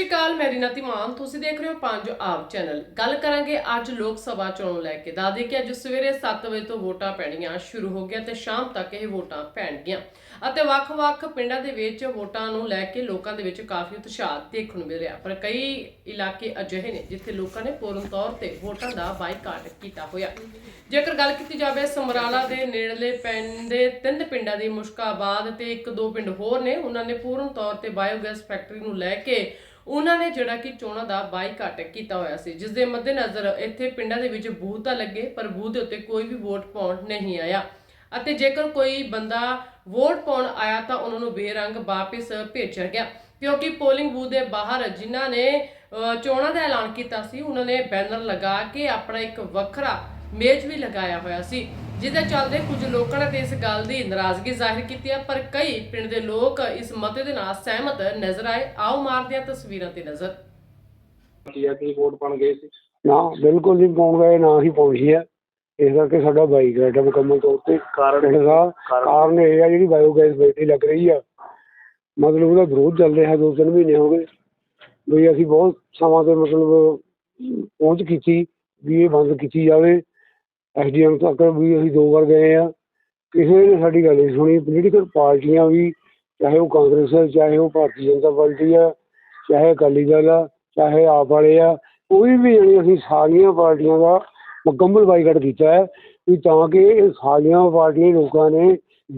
ਸ਼੍ਰੀ ਅਕਾਲ ਮੈਂ ਰੀਨਾ ਤਿਮਾਨ ਤੁਸੀਂ ਦੇਖ ਰਹੇ ਹੋ ਪੰਜ ਆਪ ਚੈਨਲ। ਗੱਲ ਕਰਾਂਗੇ ਅੱਜ ਲੋਕ ਸਭਾ ਚੋਣ ਲੈ ਕੇ। ਦਾਦੇ ਕਿ ਅੱਜ ਸਵੇਰੇ 7 ਵਜੇ ਤੋਂ ਵੋਟਾਂ ਪੈਣੀਆਂ ਸ਼ੁਰੂ ਹੋ ਗਿਆ ਤੇ ਸ਼ਾਮ ਤੱਕ ਇਹ ਵੋਟਾਂ ਪੈਣਗੀਆਂ। ਅਤੇ ਵੱਖ-ਵੱਖ ਪਿੰਡਾਂ ਦੇ ਵਿੱਚ ਵੋਟਾਂ ਨੂੰ ਲੈ ਕੇ ਲੋਕਾਂ ਦੇ ਵਿੱਚ ਕਾਫੀ ਉਤਸ਼ਾਹ ਦੇਖਣ ਨੂੰ ਮਿਲਿਆ। ਪਰ ਕਈ ਇਲਾਕੇ ਅਜਿਹੇ ਨੇ ਜਿੱਥੇ ਲੋਕਾਂ ਨੇ ਪੂਰਨ ਤੌਰ ਤੇ ਵੋਟਾਂ ਦਾ ਬਾਈਕਾਟ ਕੀਤਾ ਹੋਇਆ। ਜੇਕਰ ਗੱਲ ਕੀਤੀ ਜਾਵੇ, ਸਮਰਾਲਾ ਦੇ ਨੇੜਲੇ ਪਿੰਡ ਦੇ ਤਿੰਨ ਪਿੰਡਾਂ ਦੀ ਮੁਸ਼ਕਾਬਾਦ ਤੇ ਇੱਕ ਦੋ ਪਿੰਡ ਹੋਰ ਨੇ। ਉਹਨਾਂ ਨੇ ਪੂਰਨ ਤੌਰ ਤੇ ਬਾਇਓਗੈਸ ਫੈਕਟਰੀ ਨੂੰ ਲੈ ਕੇ ਉਹਨਾਂ ਨੇ ਜਿਹੜਾ ਕਿ ਚੋਣਾਂ ਦਾ ਬਾਈਕਾਟ ਕੀਤਾ ਹੋਇਆ ਸੀ ਜਿਸ ਦੇ ਮੱਦੇਨਜ਼ਰ ਇੱਥੇ ਪਿੰਡਾਂ ਦੇ ਵਿੱਚ ਬੂਥ ਤਾਂ ਲੱਗੇ ਪਰ ਬੂਥ ਦੇ ਉੱਤੇ ਕੋਈ ਵੀ ਵੋਟ ਪਾਉਣ ਨਹੀਂ ਆਇਆ। ਅਤੇ ਜੇਕਰ ਕੋਈ ਬੰਦਾ ਵੋਟ ਪਾਉਣ ਆਇਆ ਤਾਂ ਉਹਨਾਂ ਨੂੰ ਬੇਰੰਗ ਵਾਪਸ ਭੇਜਿਆ ਗਿਆ। ਕਿਉਂਕਿ ਪੋਲਿੰਗ ਬੂਥ ਦੇ ਬਾਹਰ ਜਿਨ੍ਹਾਂ ਨੇ ਅਹ, ਚੋਣਾਂ ਦਾ ਐਲਾਨ ਕੀਤਾ ਸੀ ਉਹਨਾਂ ਨੇ ਬੈਨਰ ਲਗਾ ਕੇ ਆਪਣਾ ਇੱਕ ਵੱਖਰਾ ਮੇਜ਼ ਵੀ ਲਗਾਇਆ ਹੋਇਆ ਸੀ। ਜਿਹਦੇ ਚੱਲਦੇ ਕੁਝ ਲੋਕਾਂ ਨੇ ਇਸ ਗੱਲ ਦੀ ਨਾਰਾਜ਼ਗੀ ਜ਼ਾਹਿਰ ਕੀਤੀ ਹੈ ਪਰ ਕਈ ਪਿੰਡ ਦੇ ਲੋਕ ਇਸ ਮਤੇ ਦੇ ਨਾਲ ਸਹਿਮਤ ਨਜ਼ਰ ਆਏ। ਆਓ ਮਾਰਦੇ ਹਾਂ ਤਸਵੀਰਾਂ ਤੇ ਨਜ਼ਰ। ਕੀ ਆ ਕਿ ਵੋਟ ਪਾਣ ਗਏ ਸੀ? ਨਾ ਬਿਲਕੁਲ ਨਹੀਂ ਪਾਉਣ ਗਏ ਨਾ ਹੀ ਪਹੁੰਚੀ ਹੈ। ਇਸ ਕਰਕੇ ਸਾਡਾ ਬਾਈਕ ਰਾਈਡ ਹੈ ਮੁਕੰਮਲ ਤੌਰ ਤੇ ਕਾਰਨ? ਪਿੰਡ ਦਾ ਕਾਰਨ? ਇਹ ਆ ਜਿਹੜੀ ਬਾਇਓਗੈਸ ਬੈਟਰੀ ਲੱਗ ਰਹੀ ਆ। ਮਤਲਬ ਉਹਦਾ ਵਿਰੋਧ ਚੱਲ ਰਿਹਾ ਦੋ ਤਿੰਨ ਮਹੀਨੇ ਹੋ ਗਏ। ਵੀ ਅਸੀਂ ਬਹੁਤ ਸਮਾਂ ਤੇ ਮਤਲਬ ਪਹੁੰਚ ਕੀਤੀ ਵੀ ਇਹ ਬੰਦ ਕੀਤੀ ਜਾਵੇ। ਐਸਡੀਐਮ ਤੱਕ ਵੀ ਅਸੀਂ ਦੋ ਵਾਰ ਗਏ ਆ ਕਿਸੇ ਨੇ ਸਾਡੀ ਗੱਲ ਨਹੀਂ ਸੁਣੀ। ਪੋਲੀਟੀਕਲ ਪਾਰਟੀਆਂ ਵੀ ਚਾਹੇ ਉਹ ਕਾਂਗਰਸ ਹੈ ਚਾਹੇ ਉਹ ਭਾਰਤੀ ਜਨਤਾ ਪਾਰਟੀ ਆ ਚਾਹੇ ਅਕਾਲੀ ਦਲ ਆ ਚਾਹੇ ਆਪ ਵਾਲੇ ਆ ਕੋਈ ਵੀ ਜਿਹੜੀ ਅਸੀਂ ਸਾਰੀਆਂ ਪਾਰਟੀਆਂ ਦਾ ਮੁਕੰਮਲ ਬਾਈਕਾਟ ਕੀਤਾ ਹੈ ਵੀ ਤਾਂ ਕਿ ਇਹ ਸਾਰੀਆਂ ਪਾਰਟੀਆਂ ਲੋਕਾਂ ਨੇ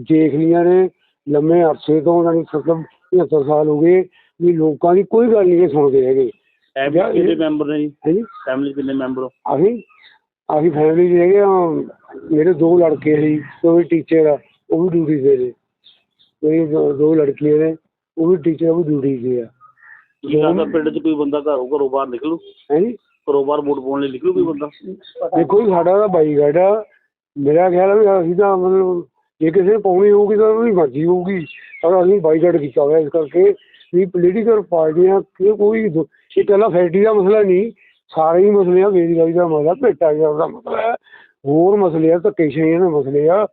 ਦੇਖ ਲਈਆਂ ਨੇ ਲੰਮੇ ਅਰਸੇ ਤੋਂ ਉਹਨਾਂ ਨੂੰ ਸਤਮ 75 ਸਾਲ ਹੋ ਗਏ ਵੀ ਲੋਕਾਂ ਦੀ ਕੋਈ ਗੱਲ ਨਹੀਂ ਸੁਣਦੇ ਹੈਗੇ। ਫੈਮਿਲੀ ਕਿੰਨੇ ਮੈਂਬਰ ਨੇ ਜੀ? ਹੈ ਜੀ ਫੈਮਿਲੀ ਕਿੰਨੇ ਮੈਂਬਰ ਹੋ? ਅਸੀਂ ਅਸੀਂ ਫੈਮਿਲੀ 'ਚ ਹੈਗੇ ਆ ਮੇਰੇ ਦੋ ਲੜਕੇ ਸੀ ਉਹ ਵੀ ਟੀਚਰ ਆ ਉਹ ਵੀ ਡਿਊਟੀ ਤੇ ਨੇ। ਮੇਰੀ ਦੋ ਦੋ ਲੜਕੀਆਂ ਨੇ ਉਹ ਵੀ ਟੀਚਰ ਉਹ ਵੀ ਡਿਊਟੀ ਤੇ ਆ। ਕੀ ਲੱਗਦਾ ਪਿੰਡ 'ਚ ਕੋਈ ਬੰਦਾ ਘਰੋਂ ਘਰੋਂ ਬਾਹਰ ਨਿਕਲੂ? ਹੈ ਜੀ ਘਰੋਂ ਬਾਹਰ ਵੋਟ ਪਾਉਣ ਲਈ ਨਿਕਲੂ ਕੋਈ ਬੰਦਾ? ਦੇਖੋ ਜੀ ਸਾਡਾ ਤਾਂ ਬਾਈਕਾਟ ਆ। ਮੇਰਾ ਖਿਆਲ ਆ ਵੀ ਅਸੀਂ ਤਾਂ ਮਤਲਬ ਜੇ ਕਿਸੇ ਨੇ ਪਾਉਣੀ ਹੋਊਗੀ ਤਾਂ ਉਹਦੀ ਮਰਜ਼ੀ ਹੋਊਗੀ। ਪਰ ਅਸੀਂ ਬਾਈਕਾਟ ਕੀਤਾ ਹੋਇਆ ਇਸ ਕਰਕੇ ਵੀ ਪੋਲੀਟੀਕਲ ਪਾਰਟੀਆਂ ਕਿ ਕੋਈ ਦੋ- ਇਹ ਇਕੱਲਾ ਫੈਕਟਰੀ ਦਾ ਮਸਲਾ ਨਹੀਂ। ਸਾਰੇ ਹੀ ਮਸਲੇ ਆ ਬੇਰੁਜ਼ਗਾਰੀ ਦਾ ਮਸਲਾ ਭੇਟਾ ਗਿਆ ਦਾ ਮਸਲਾ ਹੈ ਹੋਰ ਮਸਲੇ ਆ ਧੱਕੇਸ਼ਾਹੀਆਂ ਦੇ ਮਸਲੇ ਆ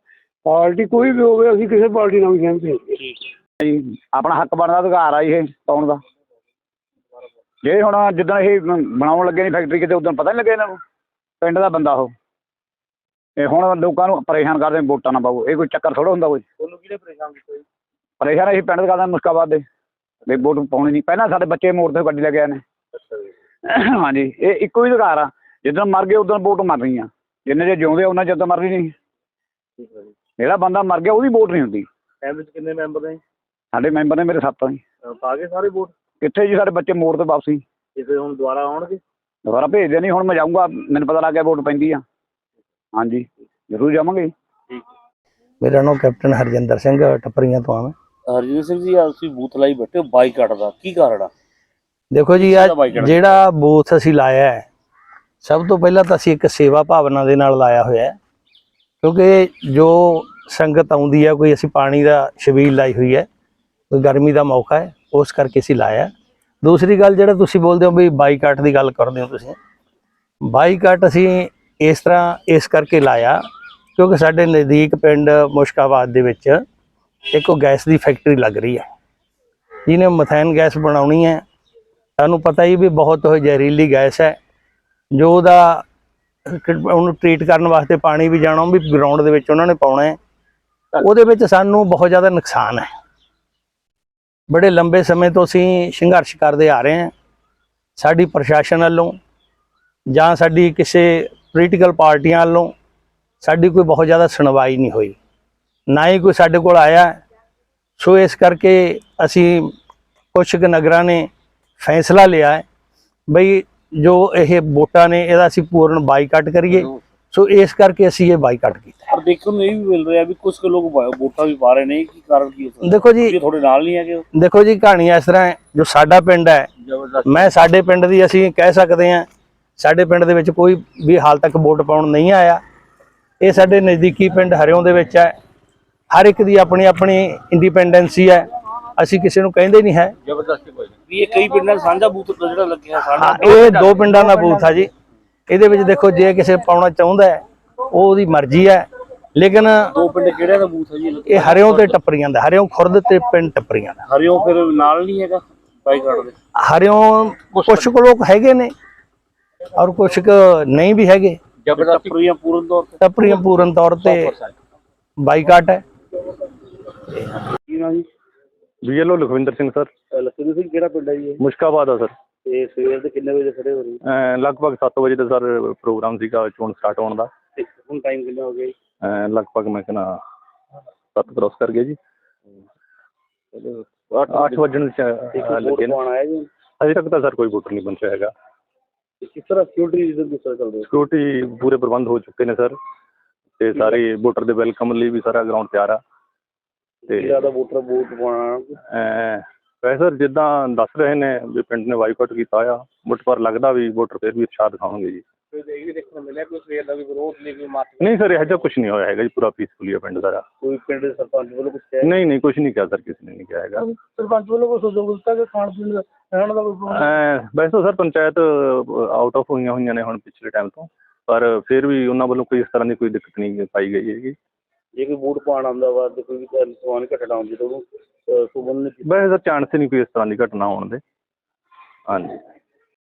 ਪਾਰਟੀ ਕੋਈ ਵੀ ਹੋਵੇ ਅਸੀਂ ਕਿਸੇ ਪਾਰਟੀ ਨਾਲ ਵੀ ਸਹਿਮਤ ਨਹੀਂ। ਠੀਕ ਜੀ ਆਪਣਾ ਹੱਕ ਬਣਦਾ ਅਧਿਕਾਰ ਆ ਇਹ ਪਾਉਣ ਦਾ। ਜੇ ਹੁਣ ਜਿੱਦਣ ਇਹ ਬਣਾਉਣ ਲੱਗੇ ਨੇ ਫੈਕਟਰੀ ਕਿਤੇ ਉਦੋਂ ਪਤਾ ਨਹੀਂ ਲੱਗਿਆ ਇਹਨਾਂ ਨੂੰ ਪਿੰਡ ਦਾ ਬੰਦਾ ਉਹ। ਇਹ ਹੁਣ ਲੋਕਾਂ ਨੂੰ ਪਰੇਸ਼ਾਨ ਕਰਦੇ ਵੋਟਾਂ ਨਾ ਪਾਓ ਇਹ ਕੋਈ ਚੱਕਰ ਥੋੜਾ ਹੁੰਦਾ ਕੋਈ। ਤੁਹਾਨੂੰ ਕਿਹਨੇ ਪਰੇਸ਼ਾਨ ਕੀਤਾ ਜੀ? ਪਰੇਸ਼ਾਨ ਅਸੀਂ ਪਿੰਡ ਦੇ ਕਰਦੇ ਮੁਸਕਾਬਾਦ ਦੇ। ਵੀ ਵੋਟ ਪਾਉਣੀ ਨਹੀਂ ਪਹਿਲਾਂ ਸਾਡੇ ਬੱਚੇ ਮੋੜ ਤੇ ਗੱਡੀ ਲੈ ਕੇ ਆਏ ਨੇ। ਹਾਂਜੀ ਇਹ ਇੱਕੋ ਹੀ ਅਧਿਕਾਰ ਆ। ਜਿੱਦਣ ਮਰ ਗਏ ਉਦੋਂ ਵੋਟ ਮਰਨੀ ਆ। ਜਿੰਨੇ ਜੇ ਜਿਉਂਦੇ ਆ, ਉਹਨਾਂ ਚਿਰ ਤਾਂ ਮਰਨੀ ਨਹੀਂ। ਠੀਕ ਹੈ ਜੀ। ਜਿਹੜਾ ਬੰਦਾ ਮਰ ਗਿਆ ਉਹਦੀ ਵੋਟ ਨਹੀਂ ਹੁੰਦੀ। ਫੈਮਿਲੀ 'ਚ ਕਿੰਨੇ ਮੈਂਬਰ ਨੇ? ਸਾਡੇ ਮੈਂਬਰ ਨੇ ਮੇਰੇ ਸੱਤ ਆ ਜੀ। ਅਹ ਪਾ ਗਏ ਸਾਰੇ ਵੋਟ? ਕਿੱਥੇ ਜੀ ਸਾਡੇ ਬੱਚੇ ਮੋੜ ਤੇ ਵਾਪਸੀ। ਤੇ ਫਿਰ ਹੁਣ ਦੁਬਾਰਾ ਆਉਣਗੇ? ਦੁਬਾਰਾ ਭੇਜਦੇ ਨਹੀਂ ਹੁਣ ਮੈਂ ਜਾਊਂਗਾ ਮੈਨੂੰ ਪਤਾ ਲੱਗ ਗਿਆ ਵੋਟ ਪੈਂਦੀ ਆ। ਹਾਂਜੀ ਜ਼ਰੂਰ ਜਾਵਾਂਗੇ ਮੇਰਾ ਨਾਮ ਕੈਪਟਨ ਹਰਜਿੰਦਰ ਸਿੰਘ ਟੱਪਰੀਆਂ ਤੋਂ ਆ ਮੈਂ। ਹਰਜੀਤ ਸਿੰਘ ਜੀ ਆ ਤੁਸੀਂ ਬੂਥ ਲਾਈ ਬੈਠੇ ਹੋ ਬਾਈਕਾਟ ਦਾ। ਕੀ ਕਾਰਨ ਆ? ਦੇਖੋ ਜੀ ਆ? ਜਿਹੜਾ ਬੂਥ ਅਸੀਂ ਲਾਇਆ ਹੈ ਸਭ ਤੋਂ ਪਹਿਲਾਂ ਤਾਂ ਅਸੀਂ ਇੱਕ ਸੇਵਾ ਭਾਵਨਾ ਦੇ ਨਾਲ ਲਾਇਆ ਹੋਇਆ ਹੈ ਕਿਉਂਕਿ ਜੋ ਸੰਗਤ ਆਉਂਦੀ ਹੈ ਕੋਈ ਅਸੀਂ ਪਾਣੀ ਦਾ ਛਬੀਲ ਲਾਈ ਹੋਈ ਹੈ ਕੋਈ ਗਰਮੀ ਦਾ ਮੌਕਾ ਹੈ ਉਸ ਕਰਕੇ ਅਸੀਂ ਲਾਇਆ। ਦੂਸਰੀ ਗੱਲ ਜਿਹੜਾ ਤੁਸੀਂ ਬੋਲਦੇ ਹੋ ਵੀ ਬਾਈਕਾਟ ਦੀ ਗੱਲ ਕਰਦੇ ਹੋ ਤੁਸੀਂ ਬਾਈਕਾਟ ਅਸੀਂ ਇਸ ਤਰ੍ਹਾਂ ਇਸ ਕਰਕੇ ਲਾਇਆ ਕਿਉਂਕਿ ਸਾਡੇ ਨਜ਼ਦੀਕ ਪਿੰਡ ਮੁਸ਼ਕਾਬਾਦ ਦੇ ਵਿੱਚ ਇੱਕ ਗੈਸ ਦੀ ਫੈਕਟਰੀ ਲੱਗ ਰਹੀ ਹੈ ਜਿਹਨੇ ਮਥੈਨ ਗੈਸ ਬਣਾਉਣੀ ਹੈ ਸਾਨੂੰ ਪਤਾ ਹੀ ਵੀ ਬਹੁਤ ਉਹ ਜ਼ਹਿਰੀਲੀ ਗੈਸ ਹੈ, ਜੋ ਉਹਦਾ ਉਹਨੂੰ ਟ੍ਰੀਟ ਕਰਨ ਵਾਸਤੇ ਪਾਣੀ ਵੀ ਜਾਣਾ, ਉਹ ਵੀ ਗਰਾਊਂਡ ਦੇ ਵਿੱਚ ਉਹਨਾਂ ਨੇ ਪਾਉਣਾ ਹੈ। ਉਹਦੇ ਵਿੱਚ ਸਾਨੂੰ ਬਹੁਤ ਜ਼ਿਆਦਾ ਨੁਕਸਾਨ ਹੈ। ਬੜੇ ਲੰਬੇ ਸਮੇਂ ਤੋਂ ਅਸੀਂ ਸੰਘਰਸ਼ ਕਰਦੇ ਆ ਰਹੇ ਹਾਂ। ਸਾਡੀ ਪ੍ਰਸ਼ਾਸਨ ਵੱਲੋਂ ਜਾਂ ਸਾਡੀ ਕਿਸੇ ਪੋਲੀਟੀਕਲ ਪਾਰਟੀਆਂ ਵੱਲੋਂ ਸਾਡੀ ਕੋਈ ਬਹੁਤ ਜ਼ਿਆਦਾ ਸੁਣਵਾਈ ਨਹੀਂ ਹੋਈ। ਨਾ ਹੀ ਕੋਈ ਸਾਡੇ ਕੋਲ ਆਇਆ। ਸੋ ਇਸ ਕਰਕੇ ਅਸੀਂ ਕੁਛ ਕੁ ਨਗਰਾਂ ਨੇ ਫੈਸਲਾ ਲਿਆ ਹੈ ਬਈ ਜੋ ਇਹ ਵੋਟਾਂ ਨੇ ਇਹਦਾ ਅਸੀਂ ਪੂਰਨ ਬਾਈਕਾਟ ਕਰੀਏ। ਸੋ ਇਸ ਕਰਕੇ ਅਸੀਂ ਇਹ ਬਾਈਕਾਟ ਕੀਤਾ ਪਰ ਦੇਖਣ ਨੂੰ ਇਹ ਵੀ ਮਿਲ ਰਿਹਾ ਵੀ ਕੁਝ ਕੁ ਲੋਕ ਵੋਟਾਂ ਵੀ ਪਾ ਰਹੇ ਨੇ ਕੀ ਕਾਰਨ ਕੀ ਹੋ ਦੇਖੋ ਜੀ ਤੁਹਾਡੇ ਨਾਲ ਨਹੀਂ ਹੈਗੇ? ਦੇਖੋ ਜੀ ਕਹਾਣੀ ਇਸ ਤਰ੍ਹਾਂ ਹੈ ਜੋ ਸਾਡਾ ਪਿੰਡ ਹੈ ਮੈਂ ਸਾਡੇ ਪਿੰਡ ਦੀ ਅਸੀਂ ਕਹਿ ਸਕਦੇ ਹਾਂ ਸਾਡੇ ਪਿੰਡ ਦੇ ਵਿੱਚ ਕੋਈ ਵੀ ਹਾਲ ਤੱਕ ਵੋਟ ਪਾਉਣ ਨਹੀਂ ਆਇਆ। ਇਹ ਸਾਡੇ ਨਜ਼ਦੀਕੀ ਪਿੰਡ ਹਰਿਓਂ ਦੇ ਵਿੱਚ ਹੈ। ਹਰ ਇੱਕ ਦੀ ਆਪਣੀ ਆਪਣੀ ਇੰਡੀਪੈਂਡੈਂਸੀ ਹੈ। ਅਸੀਂ ਕਿਸੇ ਨੂੰ ਕਹਿੰਦੇ ਨਹੀਂ ਹੈ। ਜ਼ਬਰਦਸਤੀ। ਵੀ ਇਹ ਕਈ ਪਿੰਡਾਂ 'ਚ ਸਾਂਝਾ ਬੂਥ ਜਿਹੜਾ ਲੱਗਿਆ ਹਾਂ ਸਾਡਾ ਇਹ ਦੋ ਪਿੰਡਾਂ ਦਾ ਬੂਥ ਆ ਜੀ। ਇਹਦੇ ਵਿੱਚ ਦੇਖੋ ਜੇ ਕਿਸੇ ਪਾਉਣਾ ਚਾਹੁੰਦਾ ਹੈ ਉਹ ਉਹਦੀ ਮਰਜ਼ੀ ਹੈ। ਲੇਕਿਨ ਦੋ ਪਿੰਡ ਕਿਹੜਿਆਂ ਦਾ ਬੂਥ ਹੈ ਜੀ? ਇਹ ਹਰਿਓਂ ਤੇ ਟੱਪਰੀਆਂ ਦਾ ਹਰਿਓਂ ਖੁਰਦ ਤੇ ਪਿੰਡ ਟੱਪਰੀਆਂ ਦਾ। ਹਰਿਓਂ ਫਿਰ ਨਾਲ ਨਹੀਂ ਹੈਗਾ ਬਾਈਕਾਟ ਦੇ? ਹਰਿਓਂ ਕੁਛ ਕੁ ਲੋਕ ਹੈਗੇ ਨੇ ਔਰ ਕੁਛ ਕੁ ਨਹੀਂ ਵੀ ਹੈਗੇ। ਟੱਪਰੀਆਂ ਪੂਰਨ ਤੌਰ ਤੇ? ਟੱਪਰੀਆਂ ਪੂਰਨ ਤੌਰ ਤੇ ਬਾਈਕਾਟ ਹੈ। ਕੀ ਨਾ ਜੀ? BLO Lakhwinder Singh sir. Lakhwinder Singh ਕਿਹੜਾ ਪਿੰਡ ਹੈ ਜੀ ਇਹ? ਮੁਸ਼ਕਾਬਾਦ ਆ ਸਰ। ਤੇ ਸਵੇਰ ਦੇ ਕਿੰਨੇ ਵਜੇ ਖੜੇ ਹੋ ਰਹੀ ਅਹ ਲਗਭਗ 7 ਵਜੇ ਦਾ ਸਰ ਪ੍ਰੋਗਰਾਮ ਸੀਗਾ ਚੋਣ ਸਟਾਰਟ ਹੋਣ ਦਾ। ਤੇ ਹੁਣ ਟਾਈਮ ਕਿੰਨਾ ਹੋ ਗਿਆ ਜੀ? ਅਹ ਲਗਭਗ ਮੈਂ ਕਹਿੰਦਾ 7 ਕ੍ਰੋਸ ਕਰ ਗਿਆ ਜੀ। 8 ਵਜਣ ਚ ਲੱਗੇ ਨੇ। ਪਾਉਣ ਆਇਆ ਜੀ ਅਜੇ ਤੱਕ ਤਾਂ ਸਰ ਕੋਈ ਵੋਟਰ ਨਹੀਂ ਪਹੁੰਚਿਆ ਹੈਗਾ। ਤੇ ਕਿਸ ਤਰ੍ਹਾਂ ਸਿਕਿਉਰਿਟੀ ਰੀਜ਼ਨ ਕਿਸ ਤਰ੍ਹਾਂ ਚੱਲ ਰਿਹਾ? ਸਿਕਿਉਰਿਟੀ ਪੂਰੇ ਪ੍ਰਬੰਧ ਹੋ ਚੁੱਕੇ ਨੇ ਸਰ। ਤੇ ਸਾਰੇ ਵੋਟਰ ਦੇ ਵੈਲਕਮ ਲਈ ਵੀ ਸਾਰਾ ਗਰਾਊਂਡ ਤਿਆਰ ਆ। ਤੇ ਜ਼ਿਆਦਾ ਵੋਟਰ ਵੋਟ ਪਾਉਣਾ ਅਹ, ਵੈਸੇ ਸਰ ਜਿੱਦਾਂ ਦੱਸ ਰਹੇ ਨੇ ਵੀ ਪਿੰਡ ਨੇ ਵਾਈਕਾਟ ਕੀਤਾ ਆ ਬਟ ਪਰ ਲੱਗਦਾ ਵੀ ਵੋਟਰ ਫਿਰ ਵੀ ਉਤਸ਼ਾਹ ਦਿਖਾਉਣਗੇ ਜੀ। ਕੋਈ ਇਹ ਵੀ ਦੇਖਣ ਨੂੰ ਮਿਲਿਆ ਕੋਈ ਸਵੇਰ ਦਾ ਵੀ ਵਿਰੋਧ ਨਹੀਂ ਕੋਈ ਮਾਰ ਨਹੀਂ ਸਰ ਇਹੋ ਜਿਹਾ ਕੁਝ ਨਹੀਂ ਹੋਇਆ ਹੈਗਾ ਜੀ ਪੂਰਾ ਪੀਸਫੁਲੀ ਆ ਪਿੰਡ ਸਾਰਾ। ਕੋਈ ਪਿੰਡ ਦੇ ਸਰਪੰਚ ਵੱਲੋਂ ਕੁਝ ਕਿਹਾ? ਨਹੀਂ ਨਹੀਂ ਕੁਝ ਨਹੀਂ ਕਿਹਾ ਸਰ ਕਿਸੇ ਨੇ ਨਹੀਂ ਕਿਹਾ ਹੈਗਾ। ਸਰਪੰਚ ਵੱਲੋਂ ਕੋਈ ਸਹਿਯੋਗ ਦਿੱਤਾ ਕਿ ਖਾਣ ਪੀਣ ਦਾ ਰਹਿਣ ਦਾ ਕੋਈ ਵੈਸੇ ਤਾਂ ਸਰ ਪੰਚਾਇਤ ਆਊਟ ਆਫ ਹੋਈਆਂ ਹੋਈਆਂ ਨੇ ਹੁਣ ਪਿਛਲੇ ਟਾਈਮ ਤੋਂ ਪਰ ਫਿਰ ਵੀ ਉਹਨਾਂ ਵੱਲੋਂ ਕੋਈ ਇਸ ਤਰ੍ਹਾਂ ਦੀ ਕੋਈ ਦਿੱਕਤ ਨਹੀਂ ਪਾਈ ਗਈ ਹੈਗੀ। ਜੇ ਕੋਈ ਬੂਟ ਪਾਉਣ ਆਉਂਦਾ ਵਾ ਤੇ ਕੋਈ ਵੀ ਤਾਂ ਘਟਣਾ ਹੁੰਦੀ ਤਾਂ ਉਹਨੂੰ ਸੁਬਨ ਨੇ ਵੈਸੇ ਤਾਂ ਚਾਂਸ ਹੀ ਨਹੀਂ ਕੋਈ ਇਸ ਤਰ੍ਹਾਂ ਦੀ ਘਟਨਾ ਹੋਣ ਦੇ। ਹਾਂਜੀ।